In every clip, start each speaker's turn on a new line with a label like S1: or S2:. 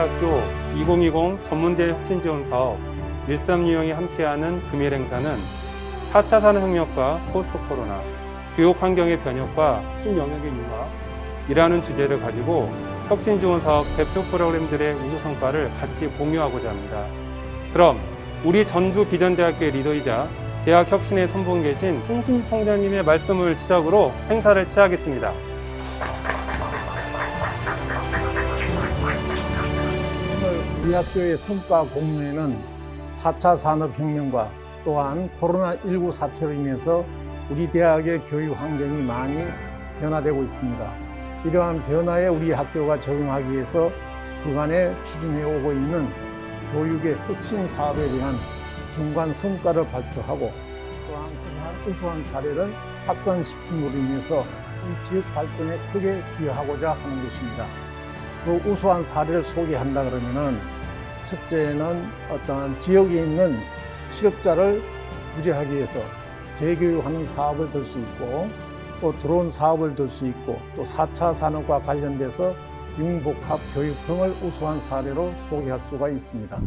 S1: 비전대학교 2020 전문대 혁신지원 사업 13유형이 함께하는 금일 행사는 4차 산업혁명과 포스트 코로나, 교육 환경의 변혁과 신 영역의 융합이라는 주제를 가지고 혁신지원 사업 대표 프로그램들의 우수 성과를 같이 공유하고자 합니다. 그럼 우리 전주 비전대학교의 리더이자 대학 혁신의 선봉 계신 홍순 총장님의 말씀을 시작으로 행사를 시작하겠습니다.
S2: 우리 학교의 성과 공유에는 4차 산업혁명과 또한 코로나19 사태로 인해서 우리 대학의 교육 환경이 많이 변화되고 있습니다. 이러한 변화에 우리 학교가 적응하기 위해서 그간에 추진해 오고 있는 교육의 혁신 사업에 대한 중간 성과를 발표하고 또한 그러한 우수한 사례를 확산시킴으로 인해서 이 지역 발전에 크게 기여하고자 하는 것입니다. 그 우수한 사례를 소개한다 그러면은 첫째는 어떤 지역에 있는 실업자를 구제하기 위해서 재교육하는 사업을 들 수 있고 또 드론 사업을 들 수 있고 또 4차 산업과 관련돼서 융복합 교육 등을 우수한 사례로 소개할 수가 있습니다.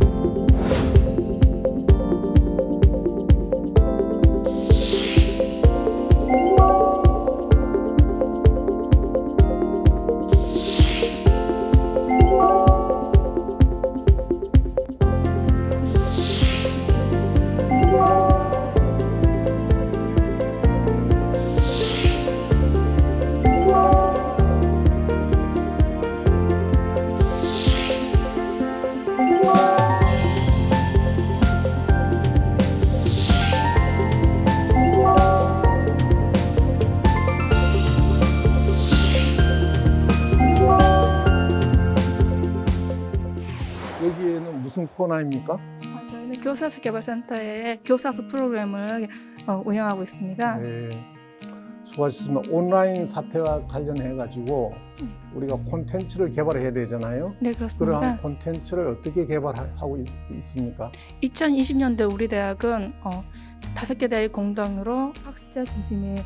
S2: 코너입니까?
S3: 아, 저희는 교사수 개발센터의 교사수 프로그램을 어, 운영하고 있습니다.
S2: 네. 수고하셨습니다. 온라인 사태와 관련해 가지고 우리가 콘텐츠를 개발해야 되잖아요.
S3: 네, 그렇습니다.
S2: 그러한 콘텐츠를 어떻게 개발하고 있, 있습니까?
S3: 2020년대 우리 대학은 어, 다섯 개 대학 공동으로 학습자 중심의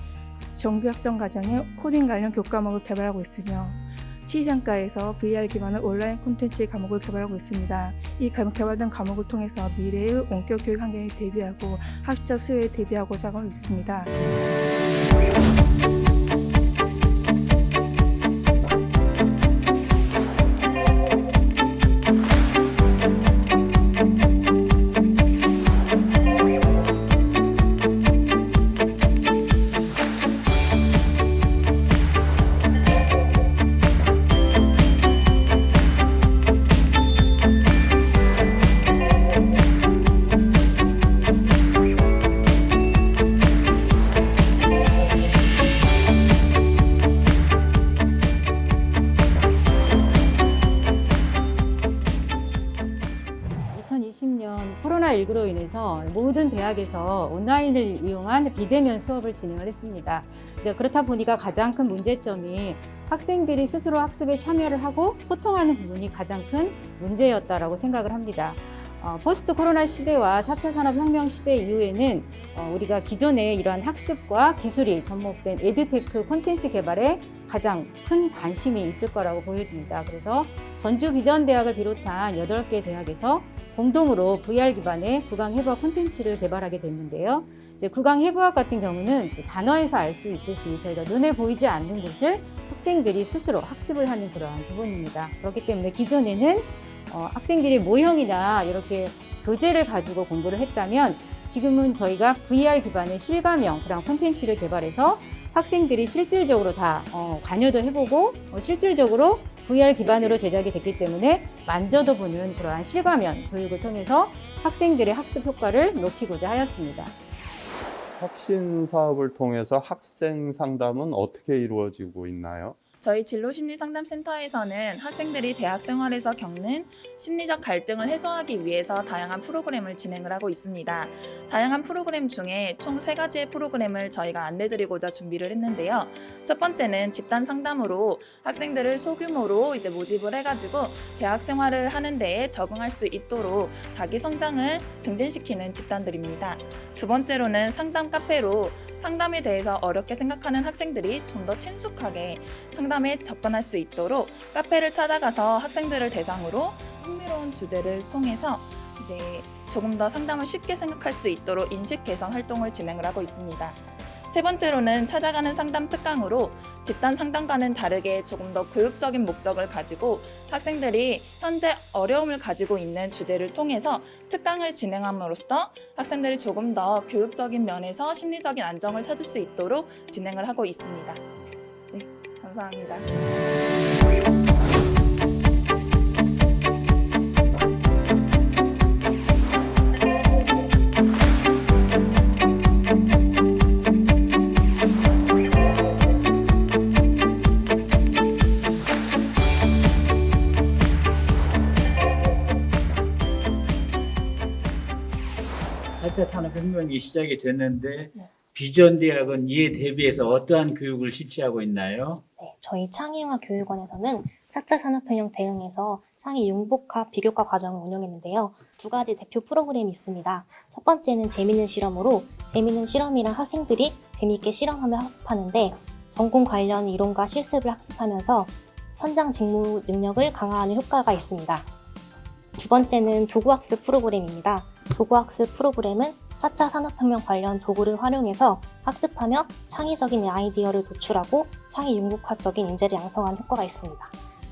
S3: 정규 학점 과정의 코딩 관련 교과목을 개발하고 있으며 치상과에서 VR 기반의 온라인 콘텐츠 과목을 개발하고 있습니다. 이 개발된 과목을 통해서 미래의 원격 교육 환경에 대비하고 학습자 수요에 대비하고자 하고 있습니다.
S4: 코로나19로 인해서 모든 대학에서 온라인을 이용한 비대면 수업을 진행을 했습니다. 이제 그렇다 보니까 가장 큰 문제점이 학생들이 스스로 학습에 참여를 하고 소통하는 부분이 가장 큰 문제였다라고 생각을 합니다. 어, 포스트 코로나 시대와 4차 산업혁명 시대 이후에는 어, 우리가 기존에 이러한 학습과 기술이 접목된 에듀테크 콘텐츠 개발에 가장 큰 관심이 있을 거라고 보여집니다. 그래서 전주 비전대학을 비롯한 8개 대학에서 공동으로 VR 기반의 구강 해부학 콘텐츠를 개발하게 됐는데요. 이제 구강 해부학 같은 경우는 단어에서 알 수 있듯이 저희가 눈에 보이지 않는 곳을 학생들이 스스로 학습을 하는 그러한 부분입니다. 그렇기 때문에 기존에는 어, 학생들이 모형이나 이렇게 교재를 가지고 공부를 했다면 지금은 저희가 VR 기반의 실감형 그런 콘텐츠를 개발해서 학생들이 실질적으로 다 어, 관여도 해보고 어, 실질적으로 VR 기반으로 제작이 됐기 때문에 만져도 보는 그러한 실감형 교육을 통해서 학생들의 학습 효과를 높이고자 하였습니다.
S5: 혁신 사업을 통해서 학생 상담은 어떻게 이루어지고 있나요?
S6: 저희 진로심리상담센터에서는 학생들이 대학 생활에서 겪는 심리적 갈등을 해소하기 위해서 다양한 프로그램을 진행을 하고 있습니다. 다양한 프로그램 중에 총 세 가지의 프로그램을 저희가 안내드리고자 준비를 했는데요. 첫 번째는 집단 상담으로 학생들을 소규모로 이제 모집을 해가지고 대학 생활을 하는 데에 적응할 수 있도록 자기 성장을 증진시키는 집단들입니다. 두 번째로는 상담 카페로 상담에 대해서 어렵게 생각하는 학생들이 좀 더 친숙하게 상담에 접근할 수 있도록 카페를 찾아가서 학생들을 대상으로 흥미로운 주제를 통해서 이제 조금 더 상담을 쉽게 생각할 수 있도록 인식 개선 활동을 진행을 하고 있습니다. 세 번째로는 찾아가는 상담 특강으로 집단 상담과는 다르게 조금 더 교육적인 목적을 가지고 학생들이 현재 어려움을 가지고 있는 주제를 통해서 특강을 진행함으로써 학생들이 조금 더 교육적인 면에서 심리적인 안정을 찾을 수 있도록 진행을 하고 있습니다. 네, 감사합니다.
S7: 사차 산업혁명이 시작이 됐는데 비전 대학은 이에 대비해서 어떠한 교육을 실시하고 있나요?
S8: 네, 저희 창의융합 교육원에서는 4차 산업혁명 대응에서 창의 융복합 비교과 과정을 운영했는데요. 두 가지 대표 프로그램이 있습니다. 첫 번째는 재밌는 실험으로 재밌는 실험이랑 학생들이 재미있게 실험하며 학습하는데 전공 관련 이론과 실습을 학습하면서 현장 직무 능력을 강화하는 효과가 있습니다. 두 번째는 도구학습 프로그램입니다. 도구학습 프로그램은 4차 산업혁명 관련 도구를 활용해서 학습하며 창의적인 아이디어를 도출하고 창의 융복합적인 인재를 양성하는 효과가 있습니다.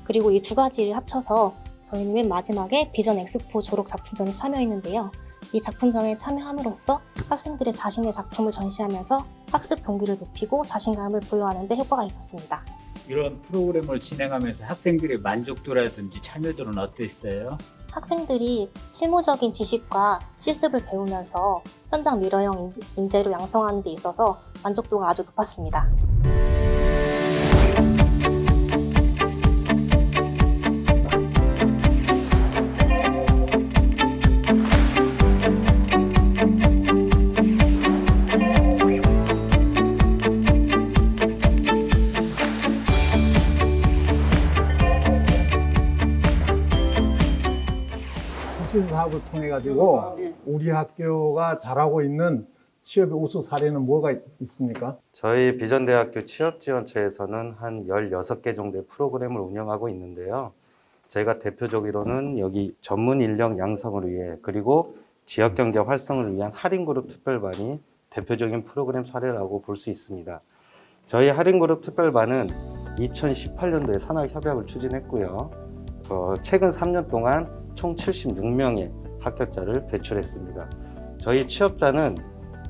S8: 그리고 이 두 가지를 합쳐서 저희는 맨 마지막에 비전 엑스포 졸업 작품전에 참여했는데요. 이 작품전에 참여함으로써 학생들의 자신의 작품을 전시하면서 학습 동기를 높이고 자신감을 부여하는 데 효과가 있었습니다.
S7: 이런 프로그램을 진행하면서 학생들의 만족도라든지 참여도는 어땠어요?
S8: 학생들이 실무적인 지식과 실습을 배우면서 현장 미러형 인재로 양성하는 데 있어서 만족도가 아주 높았습니다.
S2: 사업을 통해 가지고 우리 학교가 잘하고 있는 취업의 우수 사례는 뭐가 있습니까?
S9: 저희 비전대학교 취업지원처에서는 한 16개 정도의 프로그램을 운영하고 있는데요. 저희가 대표적으로는 여기 전문 인력 양성을 위해 그리고 지역 경제 활성을 위한 할인그룹 특별반이 대표적인 프로그램 사례라고 볼 수 있습니다. 저희 할인그룹 특별반은 2018년도에 산학협약을 추진했고요. 어, 최근 3년 동안 총 76명의 합격자를 배출했습니다. 저희 취업자는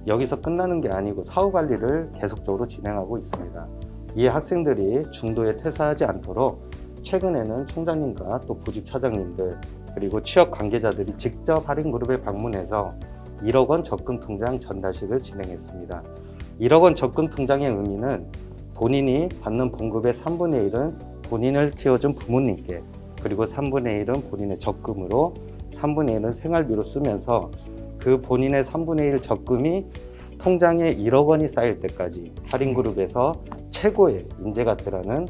S9: 여기서 끝나는 게 아니고 사후 관리를 계속적으로 진행하고 있습니다. 이 학생들이 중도에 퇴사하지 않도록 최근에는 총장님과 또 보직 차장님들 그리고 취업 관계자들이 직접 할인 그룹에 방문해서 1억 원 적금 통장 전달식을 진행했습니다. 1억 원 적금 통장의 의미는 본인이 받는 봉급의 3분의 1은 본인을 키워준 부모님께 그리고 3분의 1은 본인의 적금으로 3분의 1은 생활비로 쓰면서 그 본인의 3분의 1 적금이 통장에 1억 원이 쌓일 때까지 할인그룹에서 최고의 인재가 되라는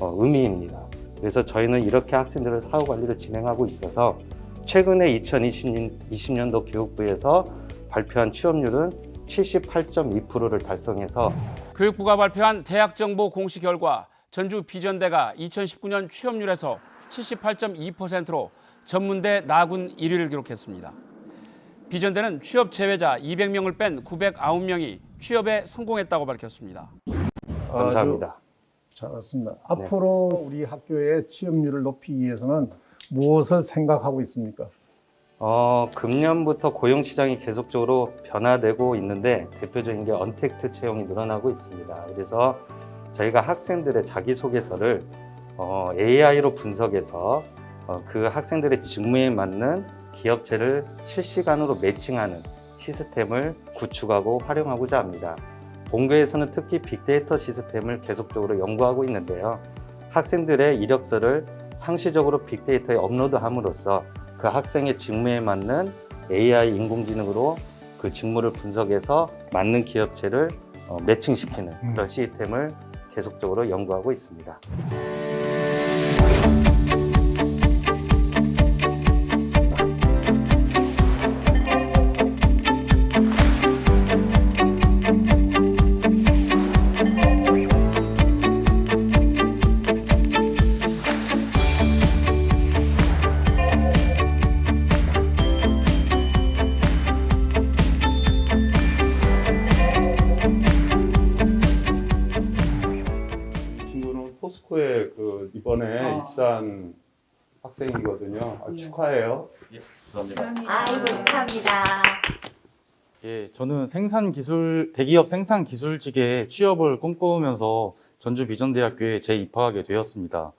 S9: 어, 의미입니다. 그래서 저희는 이렇게 학생들을 사후 관리를 진행하고 있어서 최근에 2020년도 교육부에서 발표한 취업률은 78.2%를 달성해서
S10: 교육부가 발표한 대학 정보 공시 결과 전주 비전대가 2019년 취업률에서 78.2%로 전문대 나군 1위를 기록했습니다. 비전대는 취업 제외자 200명을 뺀 909명이 취업에 성공했다고 밝혔습니다.
S9: 감사합니다.
S2: 잘했습니다. 앞으로 우리 학교의 취업률을 높이기 위해서는 무엇을 생각하고 있습니까?
S9: 어, 금년부터 고용 시장이 계속적으로 변화되고 있는데 대표적인 게 언택트 채용이 늘어나고 있습니다. 그래서 저희가 학생들의 자기소개서를 어, AI로 분석해서 어, 그 학생들의 직무에 맞는 기업체를 실시간으로 매칭하는 시스템을 구축하고 활용하고자 합니다. 본교에서는 특히 빅데이터 시스템을 계속적으로 연구하고 있는데요. 학생들의 이력서를 상시적으로 빅데이터에 업로드함으로써 그 학생의 직무에 맞는 AI 인공지능으로 그 직무를 분석해서 맞는 기업체를 어, 매칭시키는 그런 시스템을 계속적으로 연구하고 있습니다.
S5: 포스코에 그 이번에
S11: 어.
S5: 입사한 학생이거든요. 아, 축하해요.
S4: 아이고 축하합니다.
S12: 예, 저는 생산 기술 대기업 생산 기술직에 취업을 꿈꾸면서 전주 비전대학교에 재입학하게 되었습니다.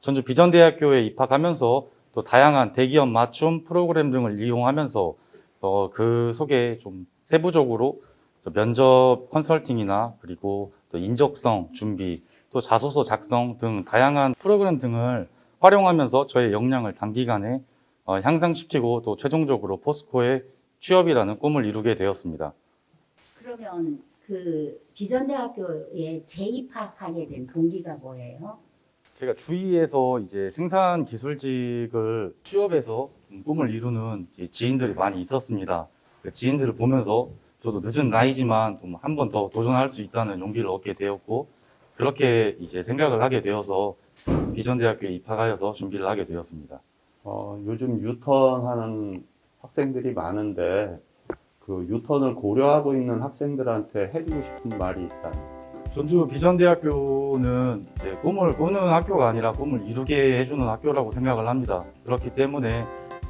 S12: 전주 비전대학교에 입학하면서 또 다양한 대기업 맞춤 프로그램 등을 이용하면서 어, 그 속에 좀 세부적으로 저 면접 컨설팅이나 그리고 또 인적성 준비 또 자소서 작성 등 다양한 프로그램 등을 활용하면서 저의 역량을 단기간에 어, 향상시키고 또 최종적으로 포스코에 취업이라는 꿈을 이루게 되었습니다.
S13: 그러면 그 비전대학교에 재입학하게 된 동기가 뭐예요?
S12: 제가 주위에서 이제 생산 기술직을 취업해서 좀 꿈을 이루는 지인들이 많이 있었습니다. 그 지인들을 보면서 저도 늦은 나이지만 한 번 더 도전할 수 있다는 용기를 얻게 되었고 그렇게 이제 생각을 하게 되어서 비전대학교에 입학하여서 준비를 하게 되었습니다.
S5: 어, 요즘 유턴하는 학생들이 많은데 그 유턴을 고려하고 있는 학생들한테 해주고 싶은 말이 있다면
S12: 전주 비전대학교는 이제 꿈을 꾸는 학교가 아니라 꿈을 이루게 해주는 학교라고 생각을 합니다. 그렇기 때문에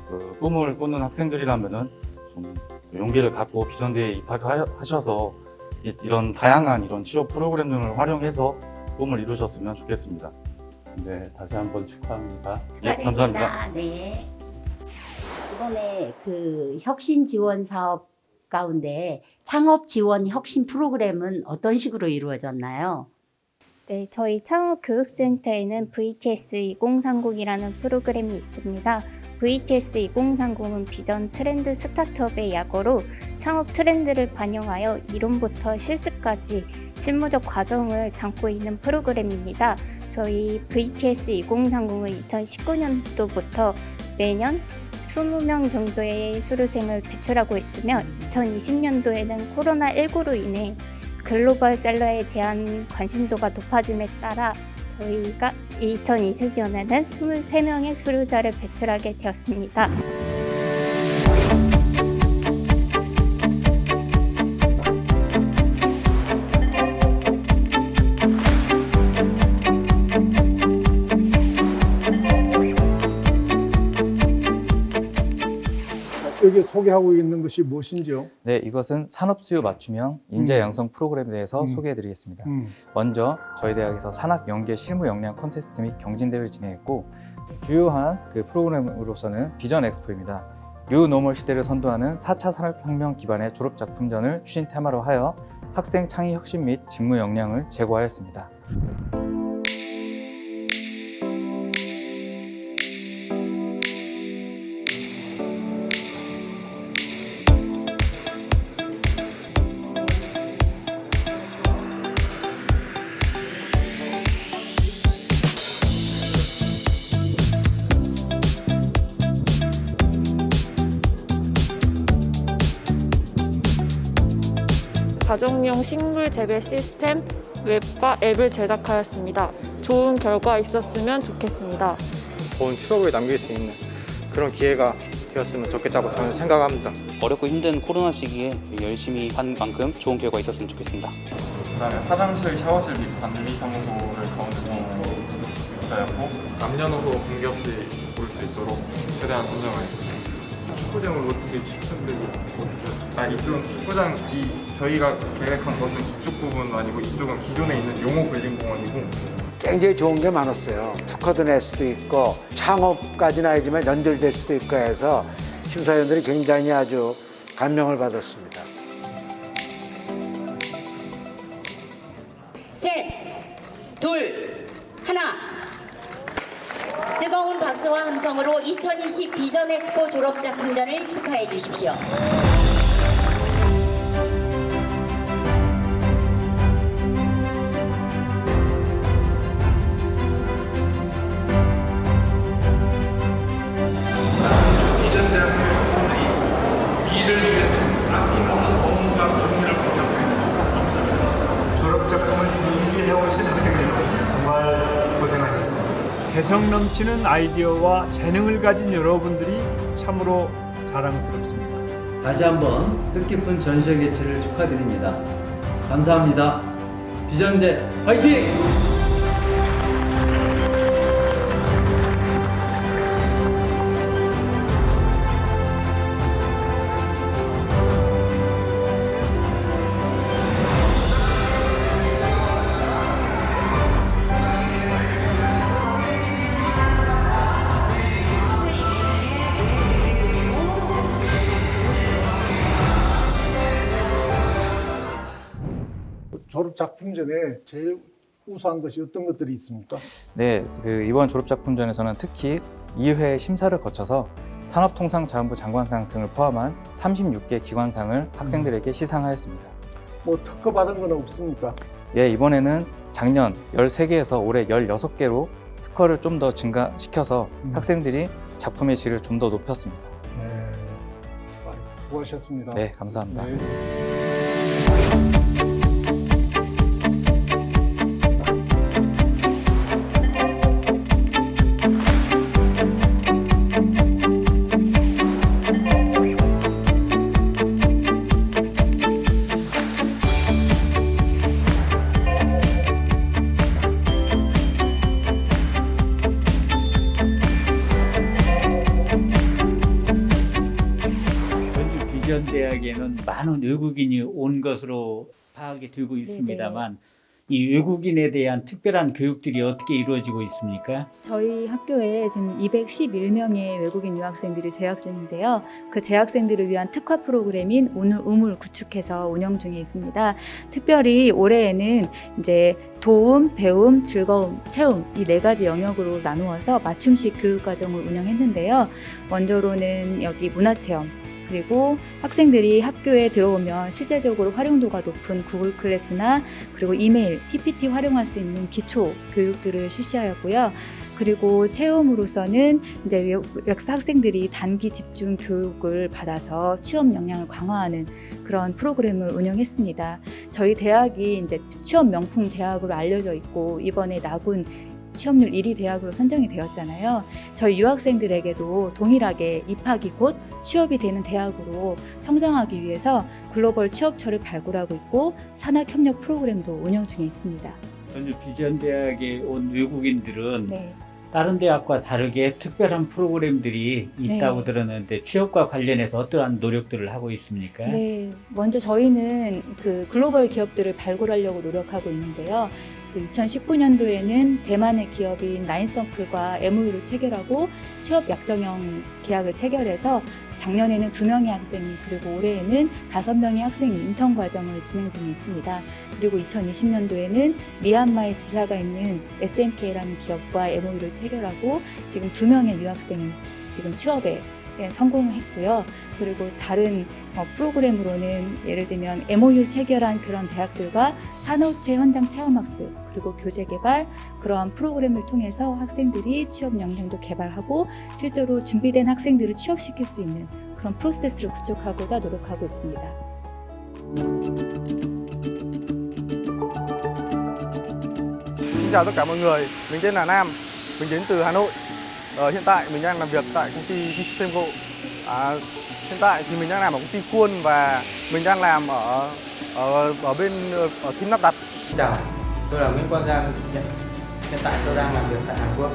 S12: 그 꿈을 꾸는 학생들이라면은 좀 용기를 갖고 비전대에 입학하셔서 이- 이런 다양한 이런 취업 프로그램 등을 활용해서 꿈을 이루셨으면 좋겠습니다.
S5: 네, 다시 한번 축하합니다.
S12: 예, 감사합니다.
S13: 네. 이번에 그 혁신 지원 사업 가운데 창업 지원 혁신 프로그램은 어떤 식으로 이루어졌나요?
S14: 네, 저희 창업교육센터에는 VTS 2030이라는 프로그램이 있습니다. VTS 2030은 비전 트렌드 스타트업의 약어로 창업 트렌드를 반영하여 이론부터 실습까지 실무적 과정을 담고 있는 프로그램입니다. 저희 VTS 2030은 2019년도부터 매년 20명 정도의 수료생을 배출하고 있으며 2020년도에는 코로나19로 인해 글로벌 셀러에 대한 관심도가 높아짐에 따라 저희가 2020년에는 23명의 수료자를 배출하게 되었습니다.
S2: 여기 소개하고 있는 것이 무엇인지요?
S15: 네, 이것은 산업수요 맞춤형 인재
S2: 음.
S15: 양성 프로그램에 대해서
S2: 음.
S15: 소개해드리겠습니다.
S2: 음.
S15: 먼저 저희 대학에서 산학 연계 실무 역량 콘테스트 및 경진 대회를 진행했고 주요한 그 프로그램으로서는 비전 엑스포입니다. 뉴 노멀 시대를 선도하는 4차 산업혁명 기반의 졸업 작품전을 추진 테마로 하여 학생 창의 혁신 및 직무 역량을 제고하였습니다.
S16: 가정용 식물 재배 시스템 웹과 앱을 제작하였습니다. 좋은 결과 있었으면 좋겠습니다.
S17: 좋은 추억을 남길 수 있는 그런 기회가 되었으면 좋겠다고 저는 생각합니다.
S18: 어렵고 힘든 코로나 시기에 열심히 한 만큼 좋은 결과 있었으면 좋겠습니다.
S19: 그다음에 화장실, 샤워실 및 관리 사무소를 가운데서 입사했고 남녀노소 관계없이 볼 수 있도록 최대한 선정하였습니다. 축구장을 어떻게 어떻게 아 이쪽은 축구장 이 저희가 계획한 것은 이쪽 부분은 아니고 이쪽은 기존에 있는 용호 근린공원이고
S20: 굉장히 좋은 게 많았어요. 특허도 낼 수도 있고 창업까지는 아니지만 연결될 수도 있고 해서 심사위원들이 굉장히 아주 감명을 받았습니다.
S13: 셋, 둘, 하나. 뜨거운 박수와 함성으로 2020 비전 엑스포 졸업 작품전을 축하해 주십시오.
S21: 개성 넘치는 아이디어와 재능을 가진 여러분들이 참으로 자랑스럽습니다.
S22: 다시 한번 뜻깊은 전시회 개최를 축하드립니다. 감사합니다. 비전대 화이팅!
S2: 졸업 작품전에 제일 우수한 것이 어떤 것들이 있습니까?
S15: 네, 그 이번 졸업 작품전에서는 특히 2회 심사를 거쳐서 산업통상자원부 장관상 등을 포함한 36개 기관상을 학생들에게 시상하였습니다.
S2: 뭐 특허 받은 건 없습니까?
S15: 예, 이번에는 작년 13개에서 올해 16개로 특허를 좀 더 증가시켜서 학생들이 작품의 질을 좀 더 높였습니다.
S2: 네. 수고하셨습니다.
S15: 네, 감사합니다.
S7: 전 외국인이 온 것으로 파악이 되고 있습니다만 이 외국인에 대한 특별한 교육들이 어떻게 이루어지고 있습니까?
S23: 저희 학교에 지금 211명의 외국인 유학생들이 재학 중인데요. 그 재학생들을 위한 특화 프로그램인 오늘 우물 구축해서 운영 중에 있습니다. 특별히 올해에는 이제 도움, 배움, 즐거움, 체험 이 네 가지 영역으로 나누어서 맞춤식 교육 과정을 운영했는데요. 먼저로는 여기 문화 체험 그리고 학생들이 학교에 들어오면 실제적으로 활용도가 높은 구글 클래스나 그리고 이메일, PPT 활용할 수 있는 기초 교육들을 실시하였고요. 그리고 체험으로서는 이제 학생들이 단기 집중 교육을 받아서 취업 역량을 강화하는 그런 프로그램을 운영했습니다. 저희 대학이 이제 취업 명품 대학으로 알려져 있고 이번에 나군 취업률 1위 대학으로 선정이 되었잖아요. 저희 유학생들에게도 동일하게 입학이 곧 취업이 되는 대학으로 성장하기 위해서 글로벌 취업처를 발굴하고 있고 산학협력 프로그램도 운영 중에 있습니다.
S7: 전주 비전대학에 온 외국인들은
S23: 네.
S7: 다른 대학과 다르게 특별한 프로그램들이 있다고
S23: 네.
S7: 들었는데 취업과 관련해서 어떠한 노력들을 하고 있습니까?
S23: 네, 먼저 저희는 그 글로벌 기업들을 발굴하려고 노력하고 있는데요. 그 2019년도에는 대만의 기업인 나인서클과 MOU를 체결하고 취업 약정형 계약을 체결해서 작년에는 두 명의 학생이 그리고 올해에는 다섯 명의 학생이 인턴 과정을 진행 중에 있습니다. 그리고 2020년도에는 미얀마에 지사가 있는 SMK라는 기업과 MOU를 체결하고 지금 두 명의 유학생이 지금 취업에 예, 성공을 했고요. 그리고 다른 어, 프로그램으로는 예를 들면 MOU를 체결한 그런 대학들과 산업체 현장 체험학습 그리고 교재 개발 그러한 프로그램을 통해서 학생들이 취업 역량도 개발하고 실제로 준비된 학생들을 취업시킬 수 있는 그런 프로세스를 구축하고자 노력하고 있습니다.
S24: Xin tất cả mọi người, mình tên là Nam, mình đến từ Hà Nội. Ờ, hiện tại mình đang làm việc tại công ty Vistemco. À, hiện tại thì mình đang làm ở công ty Kuon và mình đang làm ở ở ở bên ở team lắp đặt.
S25: Chào, tôi là Nguyễn Quang Giang. Hiện, hiện tại tôi đang làm việc tại Hàn Quốc.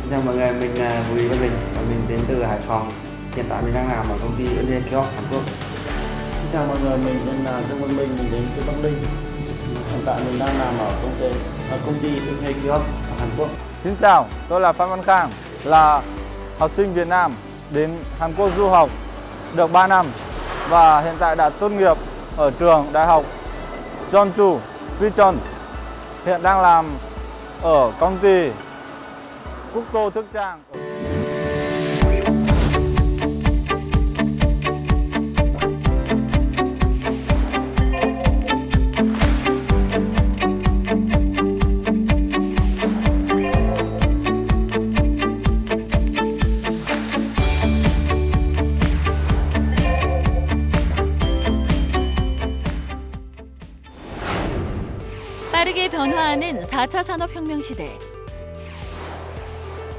S26: Xin chào mọi người, mình là Bùi Văn Bình và mình đến từ Hải Phòng. Hiện tại mình đang làm ở công ty Ân Kiosk Hàn Quốc.
S27: Xin chào mọi người, mình tên là Dương Văn Minh, mình đến từ Bắc Ninh. Hiện tại mình đang làm ở công ty ở công ty Ưng Kiosk Hàn Quốc.
S24: Xin chào, tôi là Phan Văn Khang, là học sinh Việt Nam đến Hàn Quốc du học được 3 năm và hiện tại đã tốt nghiệp ở trường Đại học Jeonju Vichon. Hiện đang làm ở công ty Quốc Tô Thức Trang.
S28: 4차 산업혁명 시대.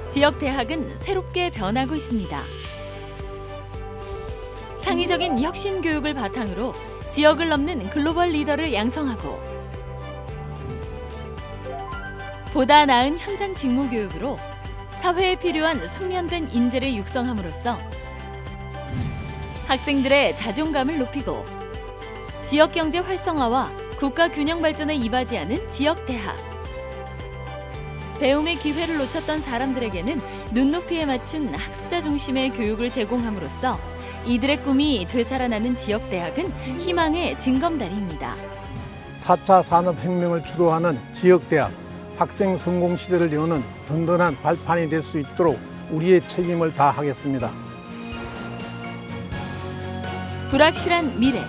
S28: 지역 대학은 새롭게 변하고 있습니다. 창의적인 혁신 교육을 바탕으로 지역을 넘는 글로벌 리더를 양성하고 보다 나은 현장 직무 교육으로 사회에 필요한 숙련된 인재를 육성함으로써 학생들의 자존감을 높이고 지역 경제 활성화와 국가 균형 발전에 이바지하는 지역 대학. 배움의 기회를 놓쳤던 사람들에게는 눈높이에 맞춘 학습자 중심의 교육을 제공함으로써 이들의 꿈이 되살아나는 지역 대학은 희망의 징검다리입니다.
S2: 4차 산업혁명을 주도하는 지역 대학, 학생 성공 시대를 여는 든든한 발판이 될 수 있도록 우리의 책임을 다하겠습니다.
S28: 불확실한 미래,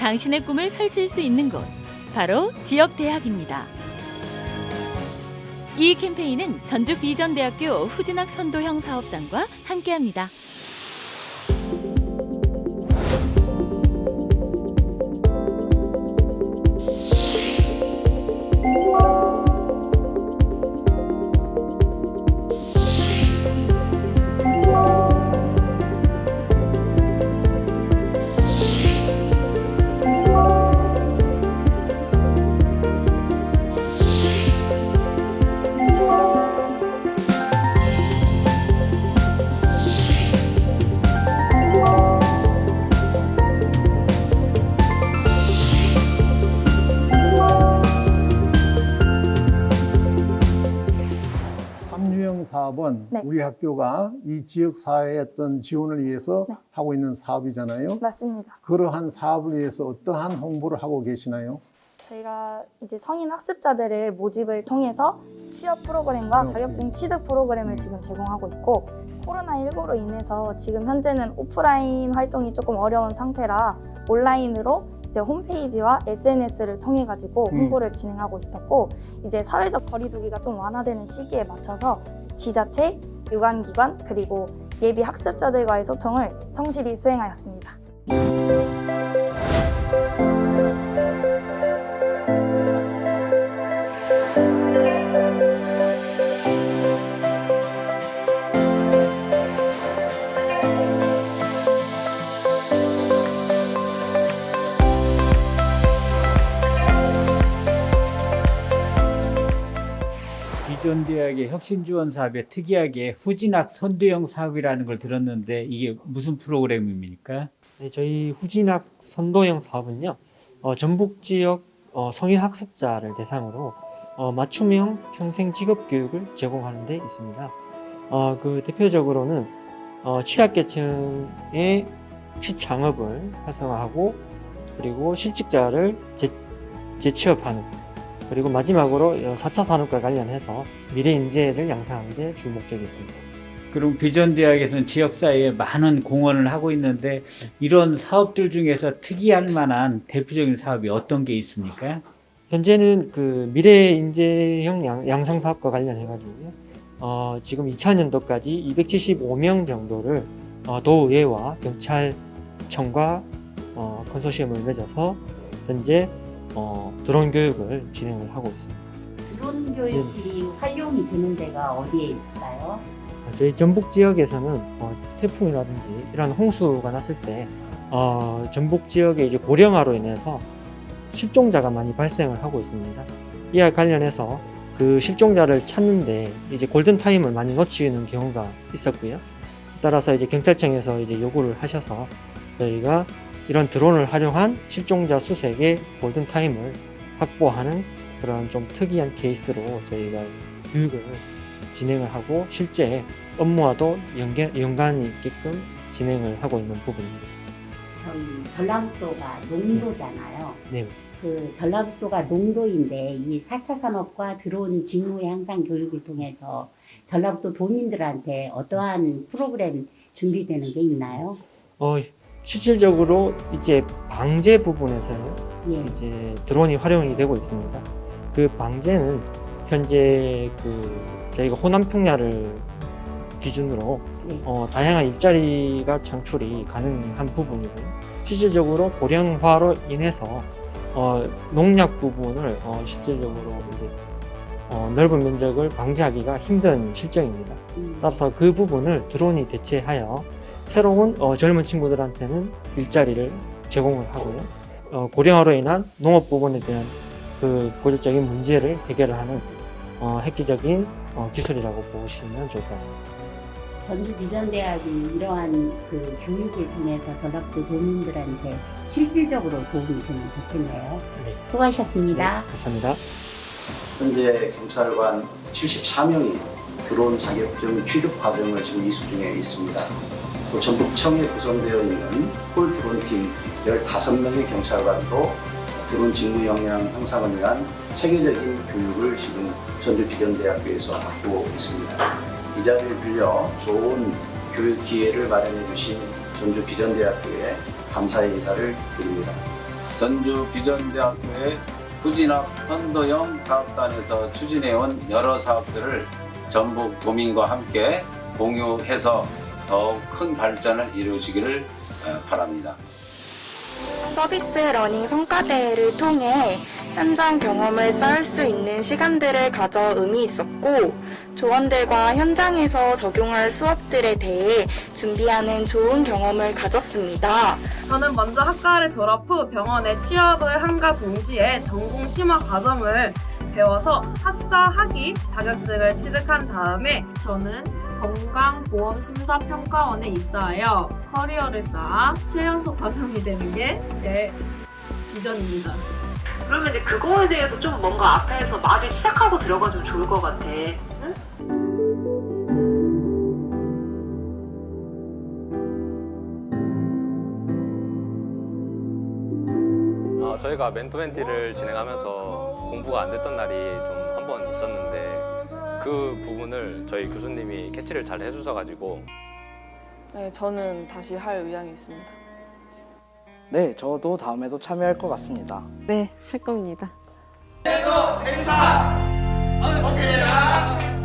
S28: 당신의 꿈을 펼칠 수 있는 곳, 바로 지역 대학입니다. 이 캠페인은 전주 비전대학교 후진학 선도형 사업단과 함께합니다.
S2: 우리 학교가 이 지역 사회의 어떤 지원을 위해서 하고 있는 사업이잖아요.
S29: 맞습니다.
S2: 그러한 사업을 위해서 어떠한 홍보를 하고 계시나요?
S29: 저희가 이제 성인 학습자들을 모집을 통해서 취업 프로그램과
S2: 네.
S29: 자격증 취득 프로그램을 지금 제공하고 있고 코로나19로 인해서 지금 현재는 오프라인 활동이 조금 어려운 상태라 온라인으로 이제 홈페이지와 SNS를 통해 가지고
S2: 음.
S29: 홍보를 진행하고 있었고 이제 사회적 거리두기가 좀 완화되는 시기에 맞춰서 지자체, 유관기관 그리고 예비 학습자들과의 소통을 성실히 수행하였습니다.
S7: 전대학의 혁신 지원 사업에 특이하게 후진학 선도형 사업이라는 걸 들었는데 이게 무슨 프로그램입니까?
S30: 네, 저희 후진학 선도형 사업은요, 어, 전북 지역 어, 성인 학습자를 대상으로 어, 맞춤형 평생 직업 교육을 제공하는 데 있습니다. 어, 그 대표적으로는 어, 취약계층의 취창업을 활성화하고 그리고 실직자를 재, 재취업하는 그리고 마지막으로 4차 산업과 관련해서 미래 인재를 양성하는 데 주 목적이 있습니다.
S7: 그럼 비전 대학에서는 지역 사회에 많은 공헌을 하고 있는데 이런 사업들 중에서 특이할 만한 대표적인 사업이 어떤 게 있습니까?
S30: 현재는 그 미래 인재형 양, 양성 사업과 관련해 가지고요. 어, 지금 2000년도까지 275명 정도를 어, 도의회와 경찰청과 어, 컨소시엄을 맺어서 현재 어, 드론 교육을 진행을 하고 있습니다.
S13: 드론 교육이 활용이 되는 데가 어디에 있을까요?
S30: 저희 전북 지역에서는 어, 태풍이라든지 이런 홍수가 났을 때 어, 전북 지역의 이제 고령화로 인해서 실종자가 많이 발생을 하고 있습니다. 이와 관련해서 그 실종자를 찾는데 이제 골든 타임을 많이 놓치는 경우가 있었고요. 따라서 이제 경찰청에서 이제 요구를 하셔서 저희가 이런 드론을 활용한 실종자 수색의 골든 타임을 확보하는 그런 좀 특이한 케이스로 저희가 교육을 진행을 하고 실제 업무와도 연계, 연관이 있게끔 진행을 하고 있는 부분입니다.
S13: 저희 전라북도가 농도잖아요.
S30: 네, 맞습니다.
S13: 그 전라북도가 농도인데 이 4차 산업과 드론 직무 향상 교육을 통해서 전라북도 도민들한테 어떠한 프로그램 준비되는 게 있나요?
S30: 어, 실질적으로 이제 방제 부분에서요.
S13: 예.
S30: 이제 드론이 활용이 되고 있습니다. 그 방제는 현재 그 저희가 호남 평야를 기준으로
S13: 네.
S30: 어, 다양한 일자리가 창출이 가능한 부분이고요. 실질적으로 고령화로 인해서 어, 농약 부분을 어, 실질적으로 이제 어, 넓은 면적을 방지하기가 힘든 실정입니다.
S13: 음.
S30: 따라서 그 부분을 드론이 대체하여 새로운 어, 젊은 친구들한테는 일자리를 제공을 하고요. 어, 고령화로 인한 농업 부분에 대한 그 고질적인 문제를 해결을 하는 어, 획기적인 어, 기술이라고 보시면 좋을 것 같습니다.
S13: 전주 비전대학이 이러한 그 교육을 통해서 전라북도 도민들한테 실질적으로 도움이 되면 좋겠네요.
S30: 네.
S13: 수고하셨습니다.
S30: 감사합니다.
S31: 현재 경찰관 74명이 드론 자격증 취득 과정을 지금 이수 중에 있습니다. 또 전북청에 구성되어 있는 홀 드론팀 15명의 경찰관도 드론 직무 역량 향상을 위한 체계적인 교육을 지금 전주 비전대학교에서 받고 있습니다. 이 자리를 빌려 좋은 교육 기회를 마련해 주신 전주 비전대학교에 감사의 인사를 드립니다.
S32: 전주 비전대학교의 후진학 선도형 사업단에서 추진해온 여러 사업들을 전북 도민과 함께 공유해서 더욱 큰 발전을 이루시기를 어, 바랍니다.
S29: 서비스 러닝 성과대회를 통해 현장 경험을 쌓을 수 있는 시간들을 가져 의미 있었고 조원들과 현장에서 적용할 수업들에 대해 준비하는 좋은 경험을 가졌습니다.
S33: 저는 먼저 학과를 졸업 후 병원에 취업을 함과 동시에 전공 심화 과정을 배워서 학사 학위 자격증을 취득한 다음에 저는 건강보험심사평가원에 입사하여 커리어를 쌓아 최연소 과정이 되는 게 제 비전입니다.
S34: 그러면 이제 그거에 대해서 좀 뭔가 앞에서 말을 시작하고 들어가면 좋을 것 같아.
S35: 어, 저희가 멘토멘티를 진행하면서 공부가 안 됐던 날이 좀 한 번 있었는데 그 부분을 저희 교수님이 캐치를 잘 해주셔 가지고
S36: 네, 저는 다시 할 의향이 있습니다.
S37: 네, 저도 다음에도 참여할 것 같습니다.
S36: 네, 할 겁니다.
S38: 생산! 오케이.